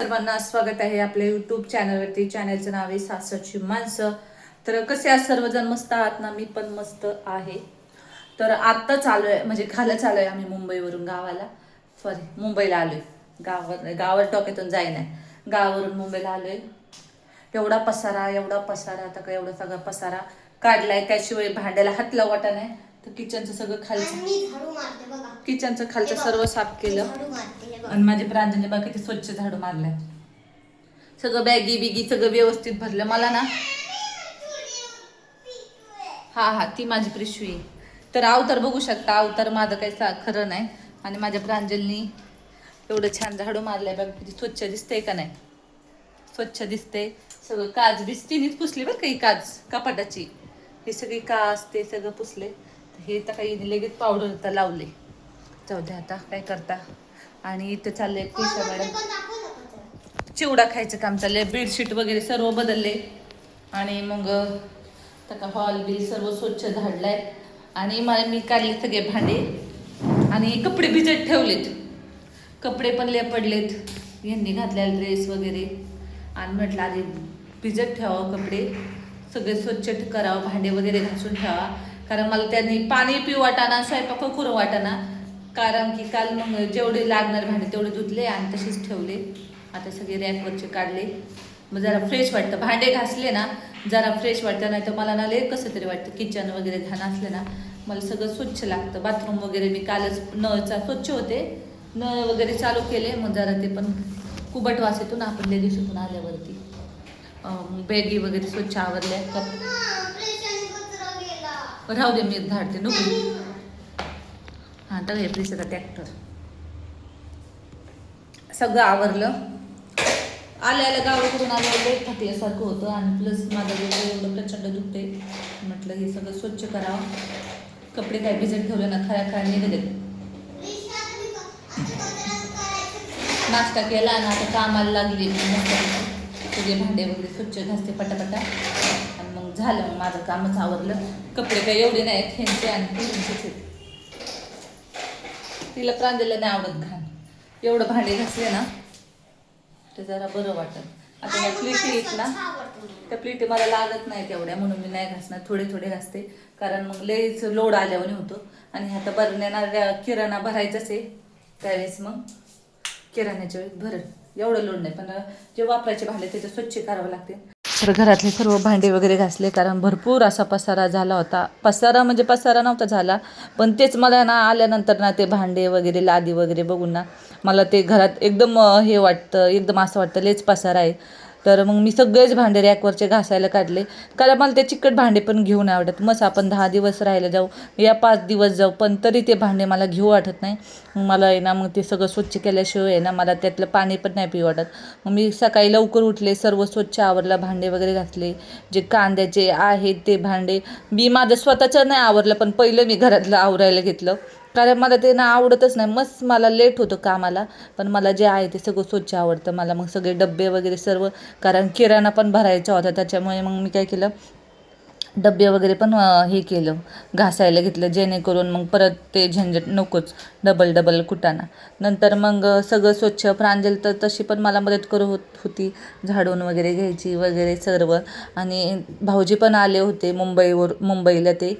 सर्वांना स्वागत आहे आपल्या युट्यूब चॅनलवरती चॅनलचं नाव आहे सासरची माणसं. तर कसे आहात सर्वजण? मस्त आहात ना? मी पण मस्त आहे. तर आत्ता चालू आहे म्हणजे खालच चालू आहे आम्ही मुंबईवरून गावाला. सॉरी मुंबईला आलो आहे गावावर गावावर टोक्यातून जाई नाही गावावरून मुंबईला आलो आहे एवढा पसारा एवढा पसारा आता का एवढा सगळा पसारा काढलाय. त्याशिवाय भांड्याला हात लावटा नाही. तर किचनचं सगळं खालचं. किचनचं खालचं सर्व साफ केलं. आणि माझे प्रांजलने बघा किती स्वच्छ झाडू मारलंय. सगळं बॅगी बिगी सगळं व्यवस्थित भरलं. मला ना हा हा ती माझी पिशवी. तर अवतार बघू शकता. अवतार माझं काही खरं नाही. आणि माझ्या प्रांजलनी एवढं छान झाडू मारलंय बघा. किती स्वच्छ दिसतंय का नाही? स्वच्छ दिसते सगळं काच बीस तिनेच पुसली बरं का ही काच? कपाटाची. हे सगळी काच ते सगळं पुसले हे तर काही लगेच पावडर तर लावले. जाऊ द्या आता काय करता? आणि इथं चाललंय खुशा मॅडम. चिवडा खायचं काम चाललंय. बेडशीट वगैरे सर्व बदलले. आणि मग त्या हॉल बिल सर्व स्वच्छ झाडलाय. आणि मला मी काढले सगळे भांडे. आणि कपडे भिजत ठेवलेत. कपडे पण ले पडलेत. यांनी घातलेला ड्रेस वगैरे. आणि म्हटलं आधी भिजत ठेवावं हो कपडे. सगळे स्वच्छ करावं भांडे वगैरे घासून ठेवा. कारण मला त्यांनी पाणी पिऊ वाटाना स्वयंपाक करू वाटाना कारण की काल मग जेवढे लागणार भांडे तेवढे धुतले आणि तसेच ठेवले. आता सगळे रॅकवरचे काढले. मग जरा फ्रेश वाटतं. भांडे घासले ना जरा फ्रेश वाटतं. नाही तर मला ना लय कसं तरी वाटतं. किचन वगैरे घाण असलं ना मला सगळं स्वच्छ लागतं. बाथरूम वगैरे मी कालच नळचा स्वच्छ होते. नळ वगैरे चालू केले. मग जरा ते पण कुबट वास येतो ना आपण त्या दिवसातून आल्यावरती. बेगी बॅगी वगैरे स्वच्छ आवरल्या. कप हा, फ्रेश आणि कचरा गेला. राहू दे मी धाडते नको. हां तर हे आता ट्रॅक्टर सगळं आवरलं. आल्या आल्या गावाकडून आलं लई थकल्यासारखं होतं. आणि प्लस माझं डोकं एवढं प्रचंड दुखते म्हटलं हे सगळं स्वच्छ करावं. कपडे काय भिजत ठेवले ना खऱ्या खऱ्या निघत नाश्ता केला आणि आता कामाला लागली सगळे भांडे वगैरे स्वच्छ घासते पटापटा. आणि मग झालं मग माझं कामच आवरलं. कपडे काही एवढे नाहीत ह्यांचे आणि तिला प्रांजला नाही आवडत घाण. एवढं भांडे घासले ना ते जरा बरं वाटत. आता या प्लेटी आहेत ना त्या प्लेटी मला लागत नाही तेवढ्या म्हणून मी नाही घासणार. थोडे थोडे घासते. कारण मग लईच लोड आल्यावर होतो. आणि आता भरण्याला किराणा भरायचाच आहे. त्यावेळेस मग किराण्याच्या वेळेस भरत एवढं लोड नाही. पण जे वापरायचे भांडे त्याचे स्वच्छ करावं लागते. तर घरातले सर्व भांडे वगैरे घासले कारण भरपूर असा पसारा झाला होता. पसारा म्हणजे पसारा नव्हता झाला पण तेच मला ना आल्यानंतर ना ते भांडे वगैरे लादी वगैरे बघून ना मला ते घरात एकदम हे वाटतं एकदम असं वाटतं लेच पसारा आहे. तर मग मी सगळेच भांडे रॅकवरचे घासायला काढले. कारण मला ते चिकट भांडे पण घेऊन नाही आवडत. मस्त आपण दहा दिवस राहायला जाऊ. या पाच दिवस जाऊ. पण तरी ते भांडे मला घेऊ वाटत नाही. मला आहे ना मग ते सगळं स्वच्छ केल्याशिवाय आहे ना मला त्यातलं पाणी पण नाही पिऊ वाटत. मग मी सकाळी लवकर उठले. सर्व स्वच्छ आवरला. भांडे वगैरे घातले जे कांद्याचे आहेत ते भांडे. मी माझं स्वतःचं नाही आवरलं पण पहिलं मी घरातलं आवरायला घेतलं. कारण मला ते ना आवडतच नाही. मस्त मला लेट होतं कामाला. पण मला जे आहे ते सगळं स्वच्छ आवडतं. मला मग सगळे डब्बे वगैरे सर्व कारण किराणा पण भरायचा होता. त्याच्यामुळे मग मी काय केलं? डबे वगैरे पण हे केलं. घासायला घेतलं. जेणेकरून मग परत ते झंझट नकोच. डबल डबल कुटाना नंतर मग सगळं स्वच्छ. प्रांजल तर तशी पण मला मदत करू होत होती. झाडून वगैरे घ्यायची वगैरे सर्व. आणि भाऊजी पण आले होते मुंबईवर मुंबईला ते.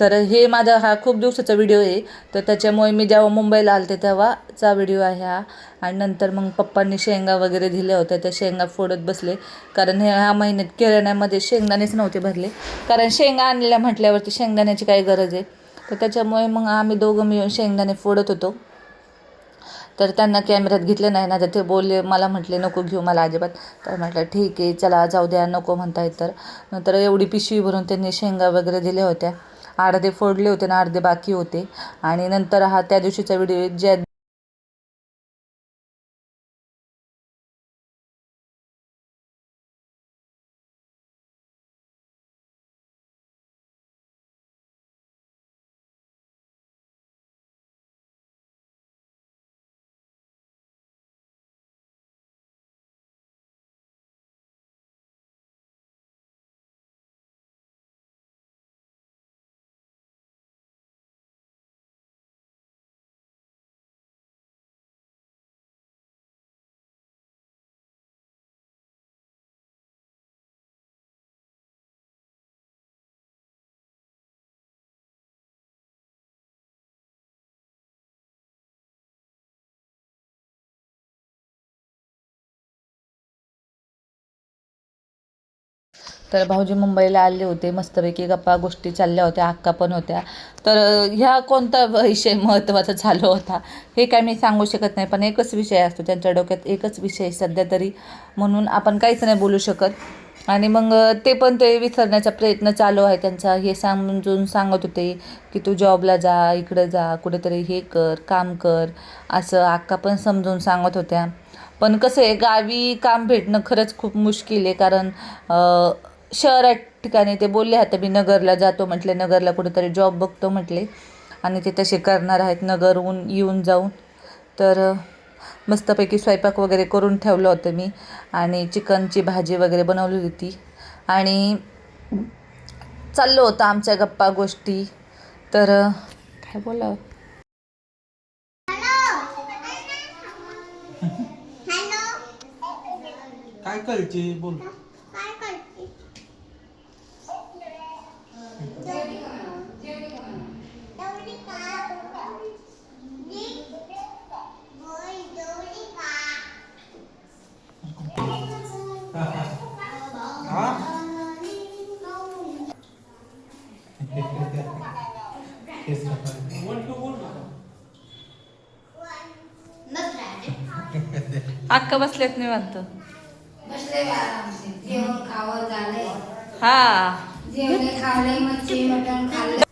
तर हे माझा हा खूप दिवसाचा व्हिडिओ आहे. तर त्याच्यामुळे मी जेव्हा मुंबईला आलते तेव्हाचा व्हिडिओ आहे हा. आणि नंतर मग पप्पांनी शेंगा वगैरे दिल्या होत्या. त्या शेंगा फोडत बसले. कारण हे ह्या महिन्यात किराण्यामध्ये शेंगदाणेच नव्हते भरले. कारण शेंगा आणल्या म्हटल्यावरती शेंगदाण्याची काय गरज आहे. तर त्याच्यामुळे मग आम्ही दोघं मिळून शेंगदाणे फोडत होतो. तर त्यांना कॅमेऱ्यात घेतलं नाही. ना तर ते बोलले मला म्हटले नको घेऊ मला अजिबात. तर म्हटलं ठीक आहे चला जाऊ द्या नको म्हणतायत तर. नंतर एवढी पिशवी भरून त्यांनी शेंगा वगैरे दिल्या होत्या. अर्धे फोडले होते ना अर्धे बाकी होते. आणि नंतर हा त्या दिवशीचा व्हिडिओ ज्या तर भाऊजी मुंबईला आले होते मस्तपैकी गप्पा गोष्टी चालल्या होत्या अक्का पण होत्या. तर ह्या कोणता विषय महत्त्वाचा चालू होता हे काय मी सांगू शकत नाही पण एकच विषय असतो त्यांच्या डोक्यात एकच विषय सध्या तरी. म्हणून आपण काहीच नाही बोलू शकत. आणि मग ते पण ते विसरण्याचा प्रयत्न चालू आहे त्यांचा. हे समजून सांगत होते की तू जॉबला जा इकडं जा कुठेतरी हे कर काम कर असं अक्का पण समजून सांगत होत्या. पण कसं आहे गावी काम भेटणं खरंच खूप मुश्किल आहे कारण शहरात ठिकाणी ते बोलले आता मी नगरला जातो म्हटले नगरला कुठेतरी जॉब बघतो म्हटले. आणि ते तसे करणार आहेत नगरहून येऊन जाऊन. तर मस्तपैकी स्वयंपाक वगैरे करून ठेवलं होतं मी. आणि चिकनची भाजी वगैरे बनवली होती. आणि चाललं होतं आमच्या गप्पा गोष्टी. तर काय बोलावं? काय करते? बोल काय करते जेवली का जी? होय, जेवली का? हा बोल तू बोल ना अक्का बसल्यात निवांत. बसले बा आरामशीर. जेवण खावं झालंय. हा. जेवणे खावले मच्छी मटण खाल्लं.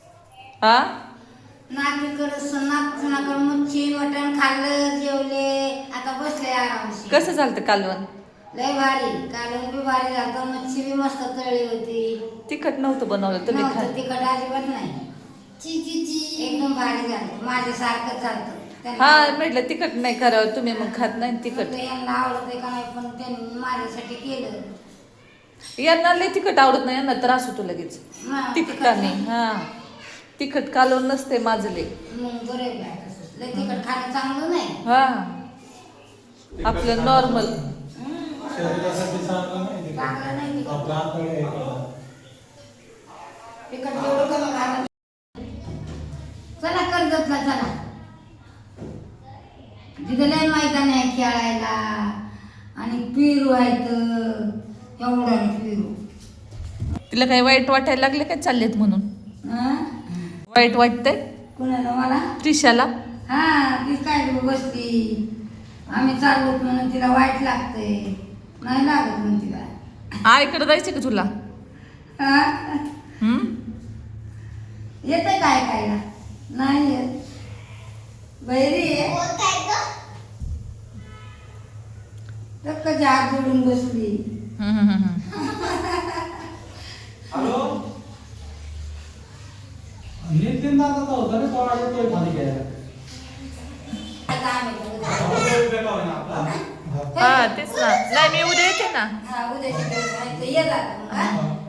हा? नातीकडं नातनाकडं मच्छी मटण खाल्लं जेवले. आता बसले आरामशीर कसं झालं कालवण? लय भारी. कालवण बी भारी झालं मच्छी बी मस्त तळली होती. तिखट नव्हतं बनवलं तुम्ही तिखट अजिबात नाही. एकदम भारी झालं. माझ्यासारखं चालतं. त्यांना हा. म्हटलं तिखट नाही करावं तुम्ही मग खात नाही तिखट. यांना आवडत का नाही? पण त्यांनी माझ्यासाठी केलं. यांना लय तिखट आवडत नाही यांना त्रास होतो लगेच. हा, तिखटाने हा. तिखट कालवण नसते माझले मग बरं आहे बाय तसं. लय तिखट खाणं चांगलं नाही. हा. आपलं नॉर्मल शरीरासाठी चांगलं नाही. ते. चांगलं नाही तिखट. आपलं आतडे आहे का? तिखट जेवढं कमी खाणं चला कर्जतला चला. तिथं लय मैदान आहे खेळायला आणि पिरू आहेत एवढं पिरू. तिला काही वाईट वाटायला लागले काय चाललेत म्हणून? वाईट वाटतंय? कुणाला मला? त्रिशाला? हा ती काय गं बसली आम्ही चाललो म्हणून तिला वाईट लागतंय. नाही लागत म्हणून तिला. आईकडे जायचं का तुला? येते काय खायला? नाही येत बहिरी आहे? तर हात जोडून बसली. हॅलो नितीन दादाचा होता रे तो आडवतोय खाली घ्यायला आता आम्ही बघू. हा, तो बेकार आहे ना आपला. हा तेच ना नाही मी उद्या येते ना हा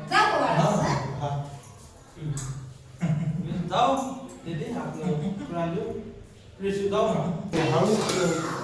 तर हा? हा? हा. जाऊ दीदी आपलं राजू ऋषी जाऊ ना ते हळू